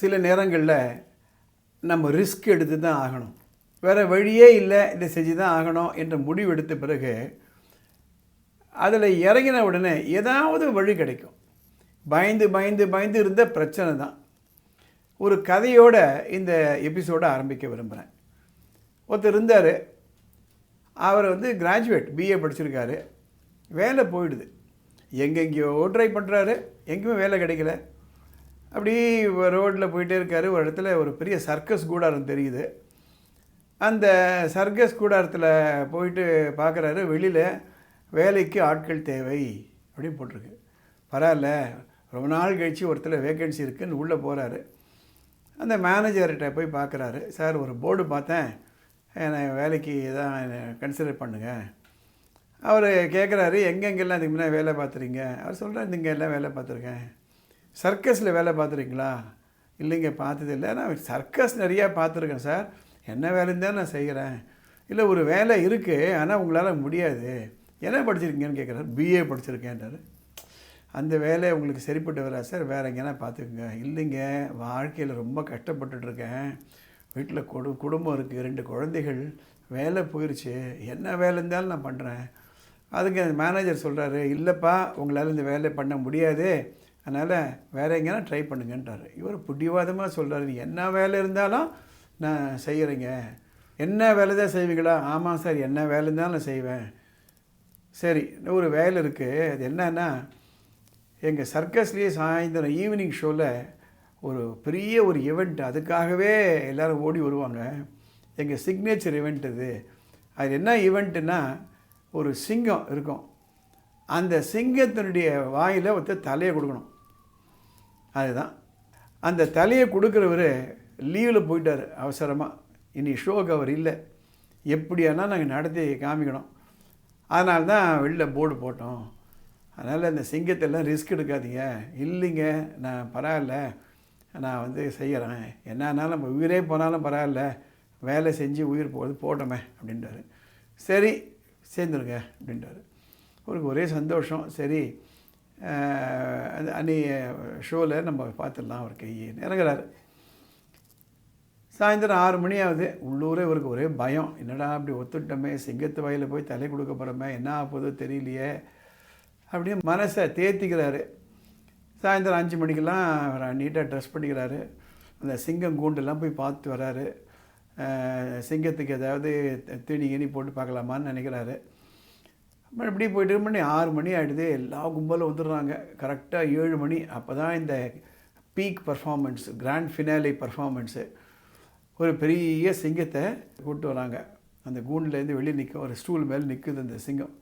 சில நேரங்களில் நம்ம ரிஸ்க் எடுத்து தான் ஆகணும். வேறு வழியே இல்லை இதை செஞ்சு தான் ஆகணும் என்ற முடிவு எடுத்த பிறகு அதில் இறங்கின உடனே ஏதாவது வழி கிடைக்கும். பயந்து பயந்து பயந்து இருந்த பிரச்சனை தான். ஒரு கதையோட இந்த எபிசோடை ஆரம்பிக்க விரும்புகிறேன் ஒருத்தர் இருந்தார். அவர் வந்து கிராஜுவேட் பிஏ படிச்சிருக்காரு. வேலை போயிடுது. எங்கெங்கேயோ ட்ரை பண்ணுறாரு எங்கேயுமே வேலை கிடைக்கல. அப்படி ரோட்டில் போயிட்டே இருக்காரு. ஒரு இடத்துல ஒரு பெரிய சர்க்கஸ் கூடாரம் தெரியுது. அந்த சர்க்கஸ் கூடாரத்தில் போயிட்டு பார்க்குறாரு வெளியில் வேலைக்கு ஆட்கள் தேவை அப்படின்னு போட்டிருக்கு. பரவாயில்ல. ரொம்ப நாள் கழித்து ஒருத்தர் வேகன்சி இருக்குன்னு உள்ளே போகிறாரு அந்த மேனேஜர்கிட்ட போய் பார்க்குறாரு சார் ஒரு போர்டு பார்த்தேன். என்னை வேலைக்கு தான் கன்சிடர் பண்ணுங்கள் அவர் கேட்குறாரு எங்கெங்கெல்லாம் இதுக்கு முன்னாடி வேலை பார்த்துறீங்க அவர் சொல்கிறார் இங்கே எல்லாம் வேலை பார்த்துருக்கேன். சர்க்கஸில் வேலை பார்த்துருக்கீங்களா? இல்லைங்க பார்த்ததில்லை நான் சர்க்கஸ் நிறையா பார்த்துருக்கேன் சார். என்ன வேலைன்னு தான் நான் செய்கிறேன் இல்லை ஒரு வேலை இருக்குது ஆனால் உங்களால் முடியாது. என்ன படிச்சிருக்கீங்கன்னு கேட்குறாரு பிஏ படிச்சிருக்கேன்றாரு. அந்த வேலை உங்களுக்கு சரிப்பட்டு வரா சார்? வேறு எங்கேனா பார்த்துக்குங்க. இல்லைங்க வாழ்க்கையில் ரொம்ப கஷ்டப்பட்டுட்ருக்கேன். வீட்டில் குடு குடும்பம் இருக்குது ரெண்டு குழந்தைகள் வேலை போயிடுச்சு என்ன வேலை இருந்தாலும் நான் பண்ணுறேன் அதுக்கு மேனேஜர் சொல்கிறாரு இல்லைப்பா உங்களால் இந்த வேலை பண்ண முடியாது. அதனால் வேறு எங்கேனா ட்ரை பண்ணுங்கன்றாரு. இவர் புட்டிவாதமாக சொல்கிறாரு நீ என்ன வேலை இருந்தாலும் நான் செய்கிறேங்க என்ன வேலை தான் செய்வீங்களா? ஆமாம் சார் என்ன வேலை இருந்தாலும் நான் செய்வேன். சரி ஒரு வேலை இருக்குது அது என்னன்னா எங்கள் சர்க்கஸ்லேயே சாயந்தரம் ஈவினிங் ஷோவில் ஒரு பெரிய ஒரு இவெண்ட் அதுக்காகவே எல்லோரும் ஓடி வருவாங்க. எங்கள் சிக்னேச்சர் இவெண்ட் இது அது என்ன ஈவெண்ட்டுன்னா ஒரு சிங்கம் இருக்கும். அந்த சிங்கத்தினுடைய வாயில் ஒருத்தர் தலையை கொடுக்கணும். அதுதான். அந்த தலையை கொடுக்குறவர் லீவில் போயிட்டார் அவசரமாக இனி ஷோக்கு அவர் இல்லை. எப்படியானா நாங்கள் நடத்தி காமிக்கணும். அதனால தான் வெளில போர்டு போட்டோம். அதனால் இந்த சிங்கத்தெல்லாம் ரிஸ்க் எடுக்காதீங்க. இல்லைங்க நான் பரவாயில்ல. நான் வந்து செய்கிறேன் என்னன்னாலும் நம்ம உயிரே போனாலும் பரவாயில்ல. வேலை செஞ்சு உயிர் போகிறது போட்டோமே அப்படின்றாரு. சரி சேர்ந்துருங்க அப்படின்றாரு. அவருக்கு ஒரே சந்தோஷம். சரி அந்த அன்னி ஷோவில் நம்ம பார்த்துடலாம் அவர் கையை. இறங்குறாரு. சாயந்தரம் ஆறு மணி ஆகுது. உள்ளூரே இவருக்கு ஒரே பயம். என்னடா அப்படி ஒத்துட்டோமே சிங்கத்து வயலில் போய் தலை கொடுக்க போகிறோமே என்ன ஆகுதோ தெரியலையே அப்படியே மனசை தேத்திக்கிறாரு. சாயந்தரம் அஞ்சு மணிக்கெல்லாம் நீட்டாக ட்ரெஸ் பண்ணிக்கிறாரு. அந்த சிங்கம் கூண்டெல்லாம் போய் பார்த்து வராரு. சிங்கத்துக்கு ஏதாவது தீனி கிணி போட்டு பார்க்கலாமான்னு நினைக்கிறாரு. மறுபடியும் போயிட்டு மணி ஆறு மணி ஆகிடுது எல்லா கும்பலும் வந்துடுறாங்க. கரெக்டாக ஏழு மணி. அப்போ தான் இந்த peak performance grand finale performance. ஒரு பெரிய சிங்கத்தை கூப்பிட்டு வராங்க. அந்த கூண்டுலேருந்து வெளியே நிற்க ஒரு ஸ்டூல் மேலே நிற்குது அந்த சிங்கம்.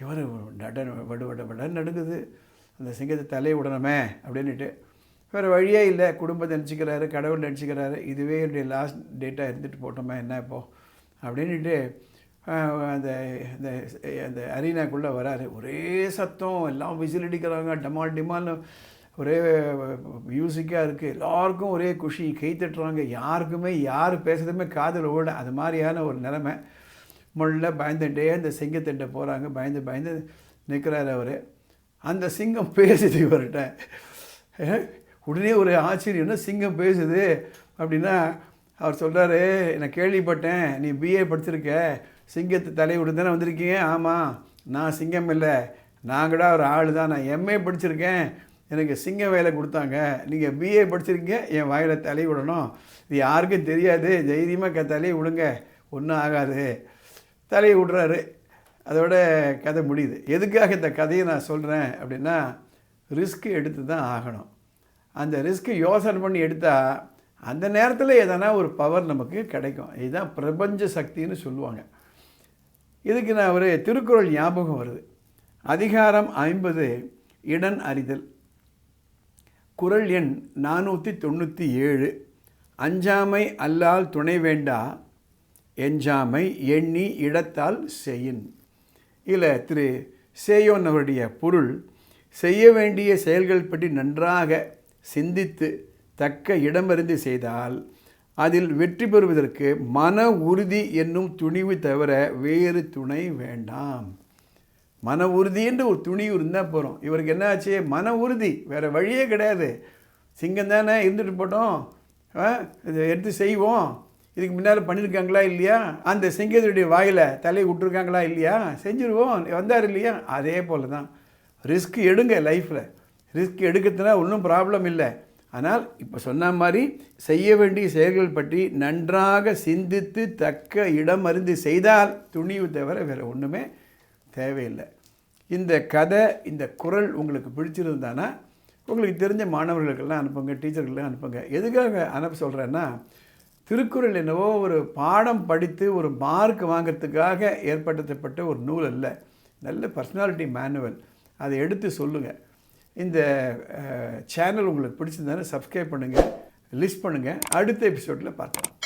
இவர் நட வடு வட வட நடுங்குது அந்த சிங்கத்தை தலையை விடணுமே அப்படின்ட்டு வேறு வழியே இல்லை. குடும்பத்தை நினச்சிக்கிறாரு கடவுள் நினச்சிக்கிறாரு. இதுவே என்னுடைய லாஸ்ட் டேட்டாக இருந்துட்டு போட்டோமா என்ன இப்போது அப்படின்ட்டு அந்த அந்த அந்த அரீனாக்குள்ளே வராரு. ஒரே சத்தம் எல்லாம் விசில் அடிக்கிறாங்க டமால் டிமால் ஒரே மியூசிக்காக இருக்குது எல்லாருக்கும் ஒரே குஷி கை தட்டுறாங்க. யாருக்குமே யார் பேசுறதுமே காதில் ஓட அது மாதிரியான ஒரு நிலமை. முள்ள பயந்துட்டே அந்த சிங்கத்திட்ட போகிறாங்க பயந்து பயந்து நிற்கிறாரு அவர். அந்த சிங்கம் பேசுது இவர்கிட்ட. உடனே ஒரு ஆச்சரியம்னா சிங்கம் பேசுது. அப்படின்னா அவர் சொல்கிறாரு நான் கேள்விப்பட்டேன் நீ பிஏ படிச்சிருக்க. சிங்கத்தை தலையை தானே வந்திருக்கீங்க? ஆமாம் நான் சிங்கம் இல்லை. நான் கூட ஒரு ஆள் தான் நான் எம்ஏ படிச்சிருக்கேன். எனக்கு சிங்க வேலை கொடுத்தாங்க. நீங்கள் பிஏ படிச்சிருக்கீங்க. என் வாயில் தலை விடணும். இது யாருக்கும் தெரியாது. தைரியமாக க தலையை விடுங்க. ஒன்றும் ஆகாது. தலையை விடுறாரு. அதோட கதை முடியுது. எதுக்காக இந்த கதையை நான் சொல்கிறேன் அப்படின்னா ரிஸ்க் எடுத்து தான் ஆகணும். அந்த ரிஸ்க்கு யோசனை பண்ணி எடுத்தால் அந்த நேரத்தில் எதனா ஒரு பவர் நமக்கு கிடைக்கும். இதுதான் பிரபஞ்ச சக்தின்னு சொல்லுவாங்க. இதுக்கு நான் ஒரு திருக்குறள் ஞாபகம் வருது. அதிகாரம் ஐம்பது இடன் அறிதல். குரல் எண் நானூற்றி தொண்ணூற்றி ஏழு. அஞ்சாமை அல்லால் துணை வேண்டா எஞ்சாமை எண்ணி இடத்தால் செய்யின். இதில் திரு சேயோன் அவருடைய பொருள் செய்ய வேண்டிய செயல்கள் பற்றி நன்றாக சிந்தித்து தக்க இடமறிந்து செய்தால் அதில் வெற்றி பெறுவதற்கு மன உறுதி என்னும் துணிவு தவிர வேறு துணை வேண்டாம். மன உறுதின்ற ஒரு துணிவு இருந்தால் போகிறோம் இவருக்கு என்ன ஆச்சு? மன உறுதி. வேறு வழியே கிடையாது. சிங்கம் தானே இருந்துட்டு போட்டோம். ஆ, இதை எடுத்து செய்வோம். இதுக்கு முன்னால் பண்ணியிருக்காங்களா இல்லையா? அந்த சிங்கத்தினுடைய வாயில் தலையை விட்டுருக்காங்களா இல்லையா? செஞ்சுருவோம். வந்தார் இல்லையா? அதே போல் தான் ரிஸ்க் எடுங்க லைஃப்பில் ரிஸ்க் எடுக்கிறதுனா ஒன்றும் ப்ராப்ளம் இல்லை. ஆனால் இப்போ சொன்ன மாதிரி செய்ய வேண்டிய செயல்கள் பற்றி நன்றாக சிந்தித்து தக்க இடம் அறிந்து செய்தால் துணிவு தவிர வேறு ஒன்றுமே தேவையில்லை. இந்த கதை இந்த குரல் உங்களுக்கு பிடிச்சிருந்தானா உங்களுக்கு தெரிஞ்ச மாணவர்களுக்கெல்லாம் அனுப்புங்க டீச்சர்கள்லாம் அனுப்புங்க. எதுக்காக அனுப்ப சொல்கிறேன்னா திருக்குறள் என்னவோ ஒரு பாடம் படித்து ஒரு மார்க் வாங்கிறதுக்காக ஏற்படுத்தப்பட்ட ஒரு நூல் அல்ல. நல்ல பர்சனாலிட்டி மேனுவல் அதை எடுத்து சொல்லுங்கள் இந்த சேனல் உங்களுக்கு பிடிச்சிருந்தாலும் சப்ஸ்கிரைப் பண்ணுங்கள் லிஸ்ட் பண்ணுங்கள் அடுத்த எபிசோடில் பார்க்கலாம்.